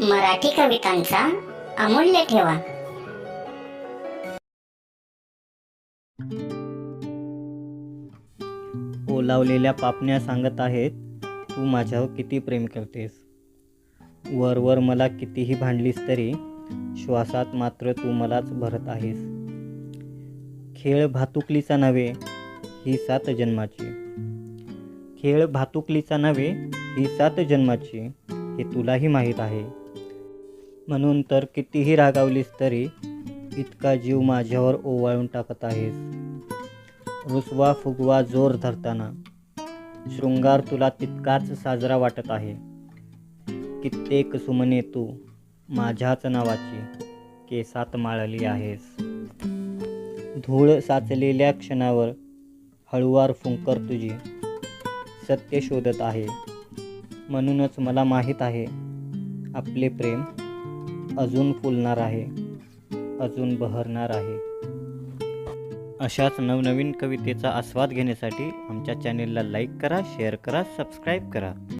मराठी कवितांचा अमूल्य ठेवा. ओलावलेल्या पापण्या सांगत आहेत तू माझ्यावर किती प्रेम करतेस? वरवर मला कितीही भांडलीस तरी श्वासात मात्र तू मलाच भरत आहेस. खेळ भातुकलीचा नव्हे ही सात जन्माची. खेळ भातुकलीचा नव्हे ही सात जन्माची हे तुलाही माहीत आहे. म्हणून तर कितीही रागावलीस तरी इतका जीव माझ्यावर ओवाळून टाकत आहेस. रुसवा फुगवा जोर धरताना शृंगार तुला तितकाच साजरा वाटत आहे. कित्येक सुमने तू माझ्याच नावाची केसात माळली आहेस. धूळ साचलेल्या क्षणावर हळुवार फुंकर तुझी सत्य शोधत आहे. म्हणूनच मला माहीत आहे आपले प्रेम अजून फुलणार आहे अजून बहरणार आहे. अशाच नवनवीन कवितेचा आस्वाद घेण्यासाठी आमच्या चॅनेलला लाईक करा शेअर करा सबस्क्राईब करा.